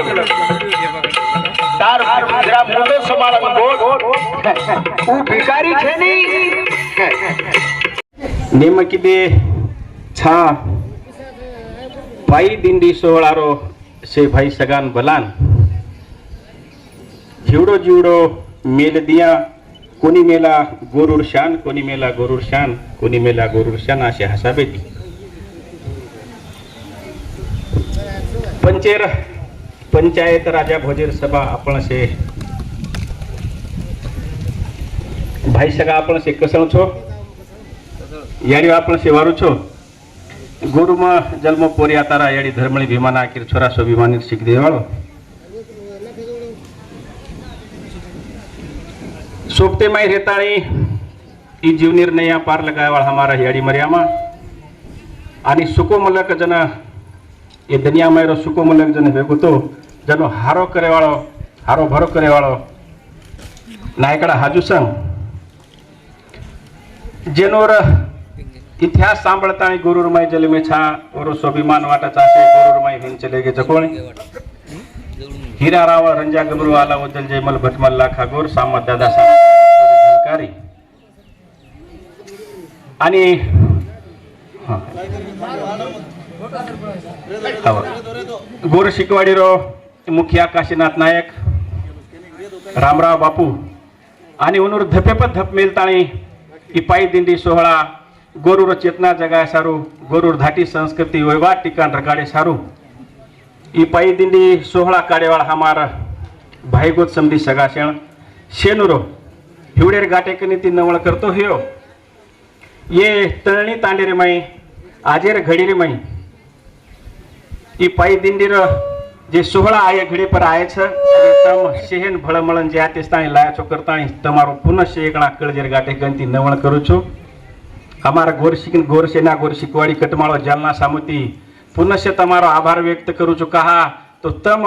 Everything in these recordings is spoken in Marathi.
केलं तार जरा मुलं सांभाळून ऊ भिकारी खेनी नेम किती छा पायी दिंडी सोहळारो शे भाई सगान बलान. जिवडो जिवडो मेल दिया कोणी मेला गोरुर शान कोणी मेला गोरुर शान कोणी मेला गोरुर शान असे हसाबे ती पंचेर पंचायत राजा भोजेर सभा आपण से ભાઈ સગા આપણે છે કસણ છો યારી આપણે છે વારું છો ગુરુમાં જન્મ પોરિયા તારા યાડી ધર્મણી ભીમાના આખીર છોરાસો ભીમાની શીખ દેવાળો સોપતે માય રેતાણી ઈ જીવનીર નૈયા પાર લગાવાળ હમારા યાડી મર્યામાં આની સુકો મલક જન એ દનિયા માયરો સુકો મલક જન ભેગો તો જનો હારો કરેવાળો હારો ભરો કરેવાળો નાયકડા હાજુ સંગ જેનોર इतिहास सांभळताना गुरुरमाई जलमे छा और स्वाभिमान वाटाचा असे गुरुरमाई हिन चले गे जकोण हिरा राव रंजा गबरू आला वदल जयमल भटमल लाखा गोर सामत दादा झलकारी आणि हा. हवा. गोर शिकवाडी रो मुखिया काशीनाथ नायक रामराव बापू आणि उनूर धपेपत धप मेलताणी इपाई दिंडी सोहळा गोरुर चेतना जगाय सारू गोरुर धाटी संस्कृती वैवा टिकाण रकाडे सारू. इपाई दिंडी सोहळा काडेवाळ हा मार भाईगोत समधी सगाशेण शेनुरो हिवडेर गाटेकनी ती नवळ करतो हिरो. ये तळणी तांडेरे माई आजेर घडीरे माई. इपाई दिंडीर જે સોહળા આ ઘડી પર આવે છે, અને તમ શેહેન ભળમળન જે આતે સ્થાને લાયા છો કરતા તમારો પુનઃ શેકણા કળજર ગાટે ગંતી નવણ કરું છું. અમારા ગોરશીક ગોરસેના ગોરશીકવાડી કટમાળો જાલના સામુતી પુનઃ તમારો આભાર વ્યક્ત કરું છું. કહા, તો તમ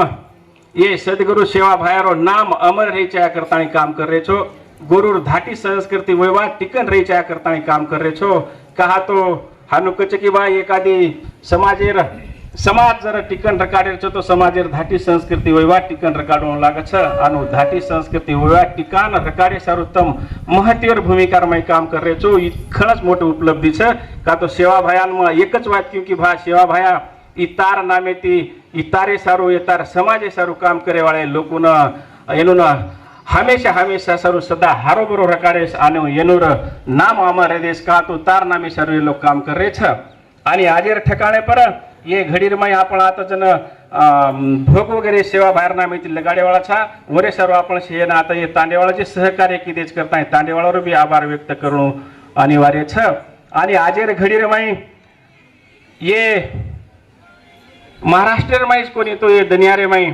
એ સદગુરુ સેવા ભાયારો નામ અમર રહી ચયા કરતાની કામ કરે છો. ગુરુ ધાટી સંસ્કૃતિ વહીવટ ટીકન રહી ચયા કરતાની કામ કરે છો. કહા, તો હાનુ કચકી ભાઈ એકાદી સમાજેર સમાજ જરા ટીકન રકાડેલ છે તો સમાજે ધાટી સંસ્કૃતિ હોય ટીકન રકાડવાનું લાગે છે. આનું ધાટી સંસ્કૃતિ હોય ટીકાન રકાડે સારું તમ મહત્વર ભૂમિકામાં કામ કરે છો. એ ઘણા જ મોટી ઉપલબ્ધિ છે. કાં તો સેવા ભયાનમાં એક જ વાત કહ્યું કે ભા સેવા ભયા એ તાર નામેથી એ તારે સારું, એ તાર સમાજે સારું કામ કરેવાળા લોકોના, એનું હંમેશા હંમેશા સારું સદા હારો બરો રકાડે આનું એનું નામ આમાં રહે દેશ કાં તો તાર નામે સારું એ લોકો કામ કરે છે. આની હાજર ઠેકાણે પર ये घडीरमय आपण आता जन भोग वगैरे सेवा बाहेर ना मिळतील छा वरे सर्व आपण शेण आता हे तांडेवाळाचे सहकार्य कितीच करताय तांडेवाळावर बी आभार व्यक्त करणं अनिवार्य छ. आणि आजेर घडीरमाई ये महाराष्ट्र कोणी तो ये दनियारे माई.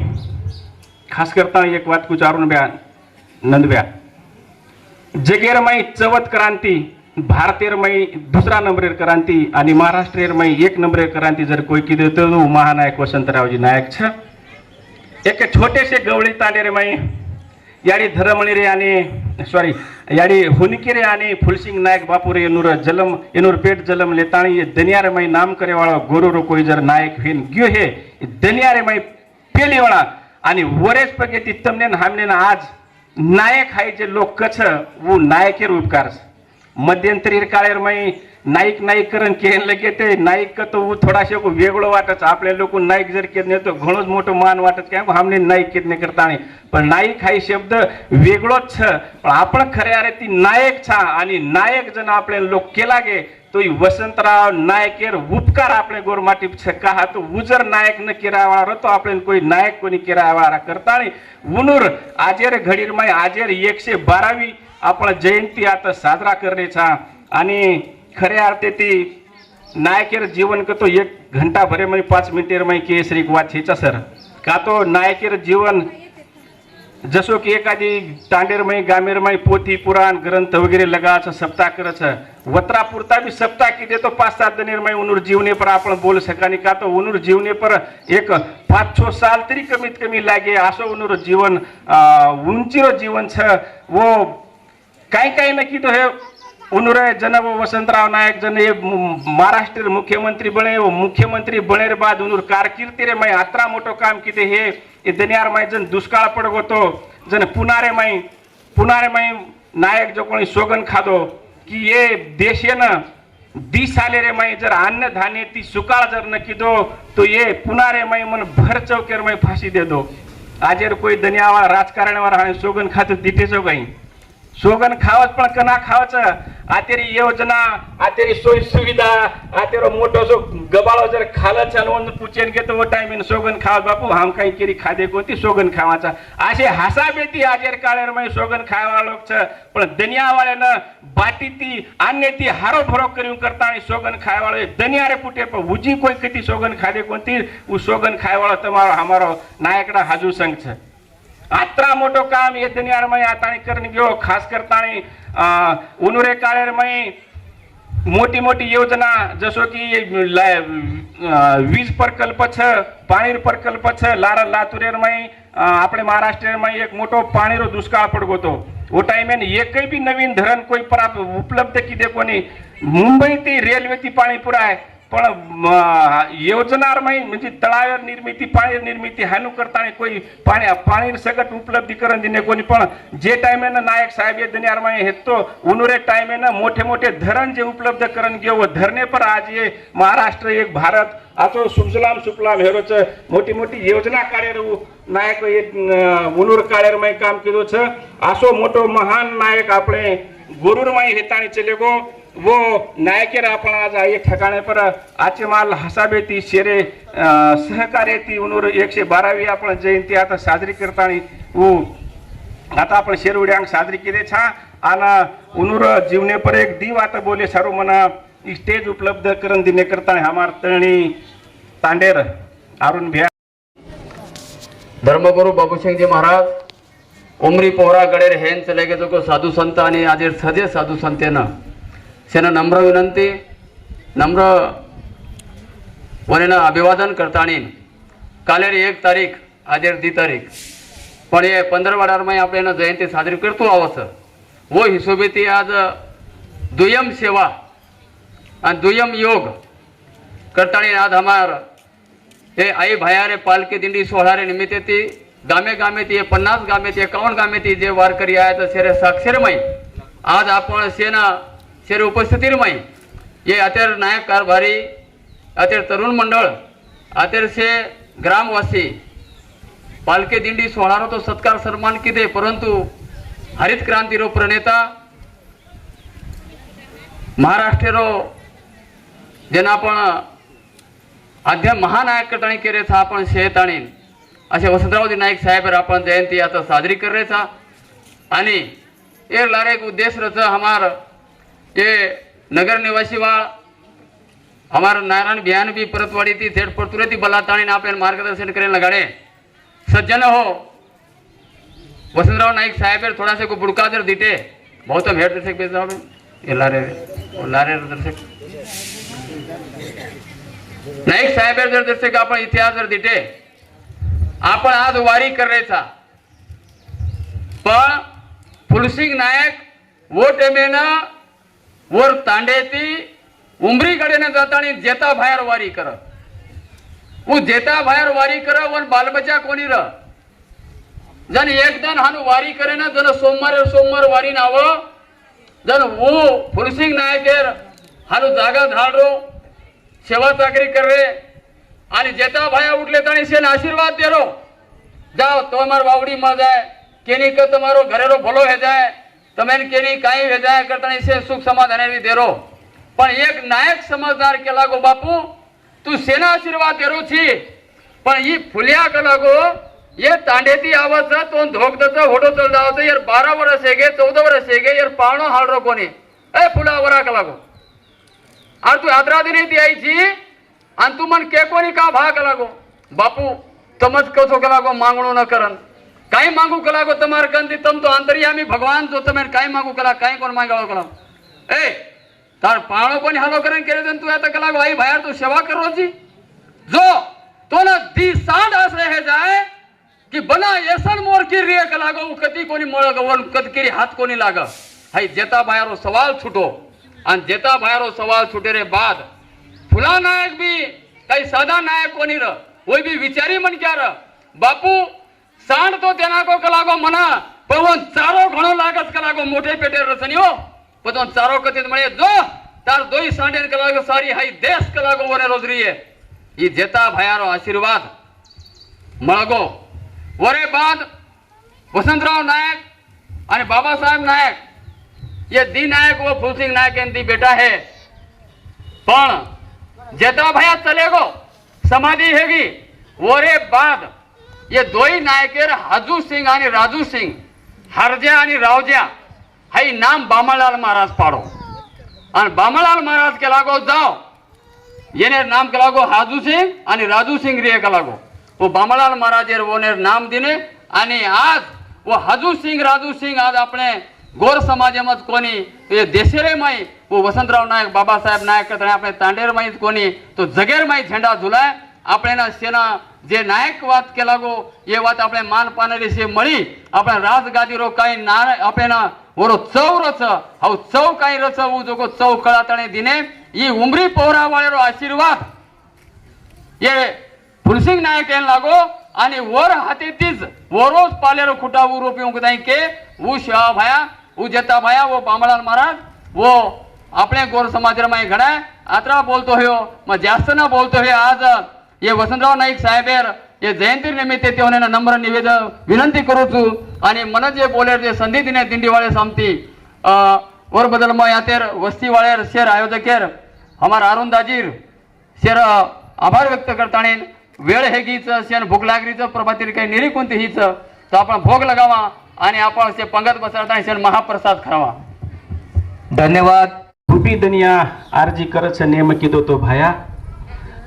खास करता एक वात कुचारून ब्या नंदब्या. जगेर माई चवत क्रांती. भारतीय माई दुसरा नंबरेर क्रांती आणि महाराष्ट्रीय माई एक नंबरेर क्रांती जर कोई किदे तो महानायक वसंतरावजी नायक छ एक छोटेसे गवळी ताने रे माई याडी धरमणी रे आणि सॉरी याडी हुनकी रे आणि फुलसिंग नायक बापू रे एनुर जलम एनुर पेट जलम लेताणी ये दनिया रे माई नाम करे वाळा गोरू रो कोई जर नायक हिन ग्यो हे दनिया रे माई पेली वाळा आणि वरेस पगे ती तमनेन हामनेन आज नायक हाय जे लोक कछ वो नायकेर उपकार छ. मध्यंतरी काळेर माई नाईक नाईक करण केन लगे ते नाईक का तो थोडासे वेगळं वाटत आपल्या लोक नाईक जर केत नाही तर घणोच मोठं मान वाटत काय हमने नाईक केत नाही करता आणि. पण नाईक हा शब्द वेगळोच छ पण आपण खरे अरे ती नायक छा आणि नायक जण आपल्या लोक केला गे तो वसंतराव नायकेर उपकार आपले गोरमाटी का हा तो उजर नायक न किरावाळा तो आपल्याला कोणी नायक कोणी किरावाळा करता आणि. उनूर आजेर घडीर माई आजेर एकशे बारावी आपण जयंती आता साजरा करण्याचा छा आणि खऱ्या अर्थेती नायकेर जीवन का तो एक घंटा भरे म्हणजे पाच मिनिटेरमध्ये केसरी वाद हेचा सर. का तो नायकेर जीवन जसो की एखादी तांडेरमय गामेरमय पोथी पुराण ग्रंथ वगैरे लगाचं सप्ताह करायचं वत्रा पुरता भी सप्ताह की देतो पाच सात दिनेरमय उनूर जीवने पर आपण बोल सकानी का तो उनूर जीवने पर एक पाच छो साल तरी कमीत कमी लागे. असं उनूर जीवन अं, उंचीरो जीवन छ. वो काय काय नक्की तो हे उनुराय जन वसंतराव नायक जन हे महाराष्ट्र मुख्यमंत्री बने व मुख्यमंत्री बने रे बाद उनुर कारकिर्दी रे माई अत्रा मोटो काम किते हे दनियार माई जन दुष्काळ पड गोतो जन पुनारे माई पुनारे माई नायक जो कोणी सोगन खादो की ये देश ये ना दिस आले रे माई जर अन्न धान्य ती सुकाळ जर न किदो तो ये पुनारे माई मन भर चौकेर माई फाशी दे दो. आजेर कोई दनियावा राजकारणावर हाणे सोगन खात तिथेच काही slogan ખાવત પણ કના ખાવત આતેરી યોજના આતેરી સોય સુવિધા આતેરો મોટો જો ગબાળો જર ખાલા ચાલો અને પૂછે કે તો ટાઈમ સોગન ખાવ બાપુ હામ કઈ કેરી ખાધે કોતી સોગન ખાવાચા આશે હાસા બેતી આજેર કાળેર મય સોગન ખાવા લોક છે પણ દનિયા વાળે ન બાટીતી આનેતી હારો ભરો કર્યું કરતા સોગન ખાવા વાળે દનિયારે ફૂટે પણ ઉજી કોઈ કીતી સોગન ખાધે કોતી ઉ સોગન ખાવા વાળો તમારો અમારો નાયકડા હાજુ સંગ છે આત્રા મોટો કામ એ દુનિયામાં આતાણી કરીને ગયો ખાસ કરતાણી ઉનુરે કાળેરમય મોટી મોટી યોજના જશો કે વીજ પ્રકલ્પ છે પાણી પ્રકલ્પ છે લારા લાતુરેરમય આપણે મહારાષ્ટ્રમાં એક મોટો પાણીનો દુષ્કાળ પડગો હતો ઓ ટાઈમે એકય બી નવીન ધરણ કોઈ પર ઉપલબ્ધ કીધે કોની મુંબઈથી રેલવેથી પાણી પુરાય पण योजना म्हणजे तळाव निर्मिती पाणी निर्मिती हानु करता कोई पाणी पाणी सगट उपलब्धी करून दिने कोणी पण जे टाइम आहे नायक साहेब हे दुनिया माई हेतो उनुरे टाइम आहे मोठे मोठे धरण जे उपलब्ध करून घेऊ धरणे पर आज हे महाराष्ट्र एक भारत आचो सुफलाम सुफलाम हेरोच मोठी मोठी योजना काढेर નાયક મુનુર કાળેરમય કામ असो છે महान नायक મહાન નાયક આપણે ગુરુરમય હેતાણી ચલેગો वो नायकेर आपण आज एक ठिकाणे पर आचेमाल हसाबेती शेरे अं, सहकार्यती उनूर एकशे बारावी आपण जयंती आता साजरी करताना उ आता आपण शेरवड्यांक साजरी केले छा. आला उनूर जीवने पर एक दीव आता बोले सारू मना. स्टेज उपलब्ध करून दिने करताना हमार तळणी तांडेर अरुण भिया. धर्मगुरु बाबूसिंगजी महाराज उमरी पोहरा गडेर हेन चले गे जो साधू संत आणि आज सजे साधू संतेनं. सेना नम्र विनंती नम्र वनेनं अभिवादन करताणी कालेर एक तारीख आजेर दी तारीख. पण हे पंधरवाडारमाय आपल्यानं जयंती साजरी करतो आवस वो हिशोबी ती आज दुय्यम सेवा आणि दुय्यम योग करताणी आज हमार हे आई भयारे पालखी दिंडी सोहळारे निमित्त ती गामे गामे ती पन्नास गामे ती एकावन्न गामे ती जे वारकरी आहेत शेरे साक्षरमय. आज आपण सेना शेरे उपस्थितीरमय ये अतेर नायक कारभारी अतेर तरुण मंडळ अतेर से ग्रामवासी पालके दिंडी सोहळा तो सत्कार सन्मान किते परंतु हरित क्रांतीरो प्रणेता महाराष्ट्रेरो जेना आपण आद्य महानायक कटाणी केरेचा आपण शेत आणीन असे वसंतरावजी नाईक साहेब आपण जयंती आता साजरी करेचा आणि ये लारे एक उद्देश्य रच हमार ये नगर निवासी वाळ हमार नारायण बिहान भी परतवाडी ती थेट परतुरे ती बलाताणी आपल्याला मार्गदर्शन करेल गाडे सज्जन हो वसंतराव नाईक साहेब थोडासा को बुडका जर दिटे बहुत भेट दर्शक बेस जावे ये लारे लारे दर्शक नाईक साहेब जर जसे का आपण इतिहास जर दिटे आपण आज वारी करायचा पण फुलसिंग नायक वो टेमेनं वर तांडेती उमरीकडे न जाता आणि जेता भायर वारी कर. उ जेता भायर वारी कर वन बालबच्या कोणी र? जन एक जण हान वारी करे ना जन सोमवार सोमवार वारी नाव. जन वो फुलसिंग नायकेर हानू जागा झाड रो सेवा चाकरी कर रे आणि जेता भाया उठले ताणी शेन आशीर्वाद दे रो जाओ तोमार बावडी मजा आहे केनी का के तुम्हारो घरेरो भलो हे जाए તમે કેરી કાંઈ વેજાયા કરતા નહીં સુખ સમાધાન એવી દેરો. પણ એક નાયક સમજદાર કે લાગો બાપુ તું સેના આશીર્વાદ દેરો છી? પણ એ ફૂલ્યા કે લાગો ये तांडेती आवाज ना तो धोगदाचा होटो चलदा होता यार बारा वर्ष हे गे चौदा वर्ष हे गे यार पाहणं हाडरो कोणी ए फुला वराक लागो अरे तू आदरादी नाही द्यायची आणि तू मन के कोणी का भाग लागो बापू तमच कसो का लागो मागणो न करन काय मागू कला गो तुम्हार गंदी तम तो अंतरी आम्ही भगवान जो तुम्हें काय मागू कला काय कोण मागावं कला? ए तार पाळो पण हलो करण केले तर तू आता कला आई भायर तू सेवा करो जी जो तो ना सांड अस रह जाए कि बना येसन मोर की रे कला गो कधी कोणी मळ गो कद केरी हात कोणी लाग. हाय जेता भायरो सवाल छुटो. आणि जेता भायरो सवाल छुटे रे बाद. फुला नायक भी काही साधा नायक कोणी र. ओई भी विचारी मन क्या र. बापू સાંડ તો તેના કો કલાકો મના પણ वो ચારો ઘણો લાગત કલાકો મોઢે પેટે રસણીઓ બધો ચારો કતી મળે જો તાર દોઈ સાંડે કલાકો સારી હાઈ દેશ કલાકો વરે રોજરીએ ઈ જેતા ભાયારો આશીર્વાદ મળગો વરે બાદ વસંતરાવ નાયક અને बाबा साहब नायक ये दी नायक वो फूल सिंह नायक दी बेटा है पण जेता भैया चलेगो समाधी हेगी वरे बाद हे दोही नायकेर हाजू सिंग आणि राजू सिंग हरज्या आणि रावज्या हाई नाम बामलाल महाराज पाडो. आणि बामलाल महाराज के लागो जाओ येनेर नाम के लागो हाजू सिंग आणि राजू सिंग रे के लागो. वो बामलाल महाराजेर वोनेर नाम दिने आणि आज वो हाजू सिंग राजू सिंग आज आपणे गोर समाजामध्ये कोणी हे देशेरे माई वो वसंतराव नायक बाबासाहेब नायक आपण तांडेर माहीत कोणी तो जगेर माई झेंडा झुलाय आपण सेना જે નાયક વાત કે લાગો એ વાત આપણે માન પાનેલી છે મળી આપણે રાજગાદીરો કાંઈ ના આપણે ના ઓરો ચૌ રચ હવે ચૌ કાંઈ રચ હું જોકો ચૌ કળાતણે દિને ઈ ઉમરી પહોરા વાળેરો આશીર્વાદ એ ફુલસિંગ નાયક એમ લાગો आणि वर हातीतीच वरोज पालेरो खुटा उ रोपी उंकताई के उ शिवा भाया उ जेता भाया वो बामळाल महाराज वो આપણે ગોર સમાજમાં ઘણા આતરા બોલતો હયો માં જાસ્ત ના બોલતો હે આજ ये वसंतराव नाईक साहेबेर ये जयंती निमित्त तेवने नम्र निवेदन विनंती करू છું आणि मन जे बोले जे संधी दिने दिंडीवाळे सामती अ, वर बदल मग यातेर वस्तीवाळेर शेर आयोजकेर हमार अरुण दाजीर शेर आभार व्यक्त करताना वेळ हे गीच शेण भूक लागरीचं प्रभातील काही निरी कोणती हीच तर आपण भोग लगावा आणि आपण ते पंगत बसवताना शेण महाप्रसाद खावा धन्यवाद રૂપી દનિયા આરજી કરછ નેમ કીધો તો ભાયા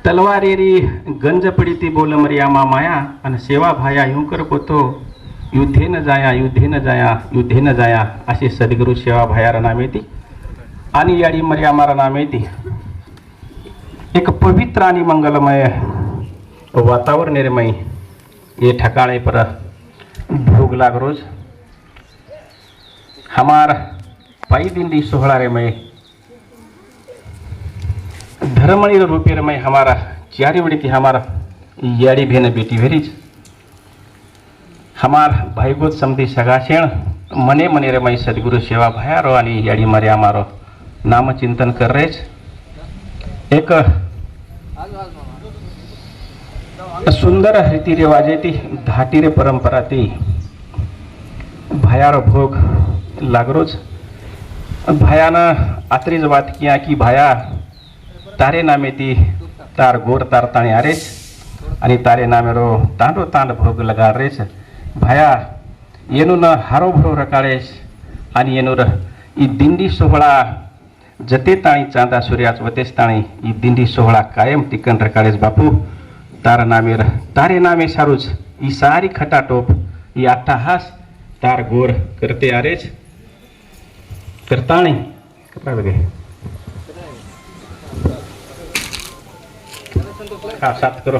તલવારેરી ગંજ પડીતી બોલ મરિયામાં માયા અને સેવા ભાયા યું कर પોતો युद्धे न जाया युद्धे न जाया युद्धे न जाया अशी सद्गुरू सेवा भायारा नाम येते आणि याडी मर्यामारा नाम येते एक पवित्र आणि मंगलमय वातावरण निर्मय ये ठिकाणे पर भोग लाग रोज हमार पायी दिंडी सोहळा रे मैं धर्मणी र रमय हमारा चारे वडिती हमारा याडी भेन बेटी भेरीज। हमार भाईगोत समधी सगाशेण मने मने रमय सद्गुरु सेवा भयारो आणि याडी मारे नाम नामचिंतन कर रेच एक सुंदर रीतिरिवाजे वाजेती धाटीरे परंपरा ती भायार भोग लागरोच भायानं आत्रीज वात किया की भाया तारे नामे ती तार गोर तार ताणे आरेच. आणि तारे नामे रो तांडो तांड भोग लगा रेच भाया येनु न हरो भरो रकाळेस आणि येनू र ई दिंडी सोहळा जते ताणी चांदा सूर्याच वतेस ताणी ई दिंडी सोहळा कायम टिकन रकाळेस बापू. तार नामे र तारे नामे सारूच. ई सारी खटाटोप ई अट्टाहास तार गोर करते आरेच. करताणी कपड़ा लगे हाँ साथ करो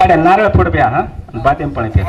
अरे नारळ फोड ब्या हा बातेम पण येते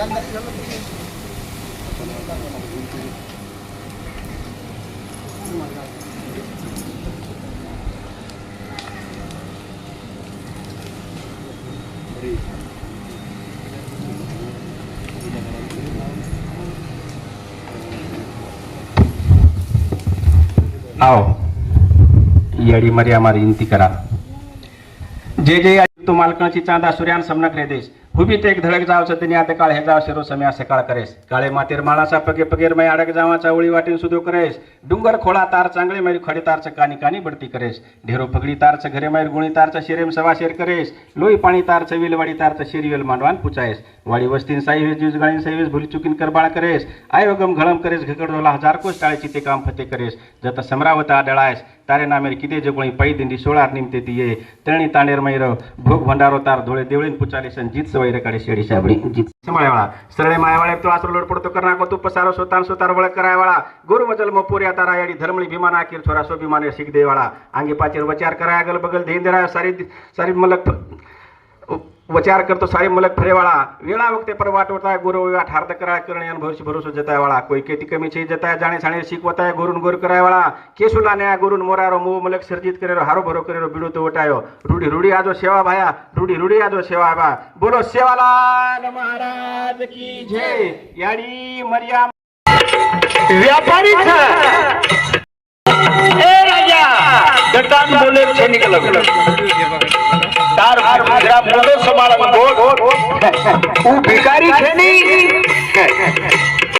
आओ याडी मर्या मारी इंती करा. जे जे तू मालकणची चांदा सूर्यान समनक देश. हुबी ते एक धडक जावचं त्यांनी आता काळ हे जाव शिरो समय असे काळ करेस काळे मातेर माळासा पगे पगेर मै अडक जावाचा ओळी वाटेन सुदो करेस डुंगर खोळा तार चांगले मैर खडे तारचं कानी कानी बडती करेस ढेरो पगडी तारचं घरे मैर गुणी तारचं शिरेम सवा शेर करेस लोई पाणी तारचं विलवाडी तारचं शिरवेल मांडवान पुचायस वाडी वस्तीन साई वेस जुज गाळीन साई वेस भुली चुकीन करबाळ करेस आय गम घळम करेस घकडोला हजार कोस टाळेची ते काम फते करेस जत समरावता आढळायस तारे नामेर किती जगोळी पै दिंडी सोळार निमते ती ये तळणी तांडेर मैर भोग भंडारो तार धोळे देवळीन पुचाले सन जीत सवैर काडे शेडी साबडी जीत समाळेवाळा सरळे मायावाळे तो आसरो लोड पडतो करना को तू पसारो सोतान सोतार वळ करायवाळा गुरु मजल मपुरी तारा याडी धर्मळी भीमाना आखीर थोरा सो भीमाने शिक देवाळा अंगी पाचेर वचार कराया अगल बगल धेंदरा सारी सारी वचार करतो सारी मलक फरेवाळा. वेळा वक्ते पर वाट होता गुरु वाट हार्द कराय करण यान भविष्य भरोसा जताय वाळा कोई केती कमी छे जताय जाणे छाणे शिकवताय गुरुन गोर कराय वाळा केसुला न्या गुरुन मोरारो मो मलक सर्जित करेरो हारो भरो करेरो बिडो तो वटायो रूढी रूढी आजो सेवा भाया रूढी रूढी आजो सेवा बा. बोलो सेवालाल महाराज की जय. याडी मर्या व्यापारी ए राजा डटान बोले छे निकल तार बोलो संभाल बोल ऊ भिकारी नी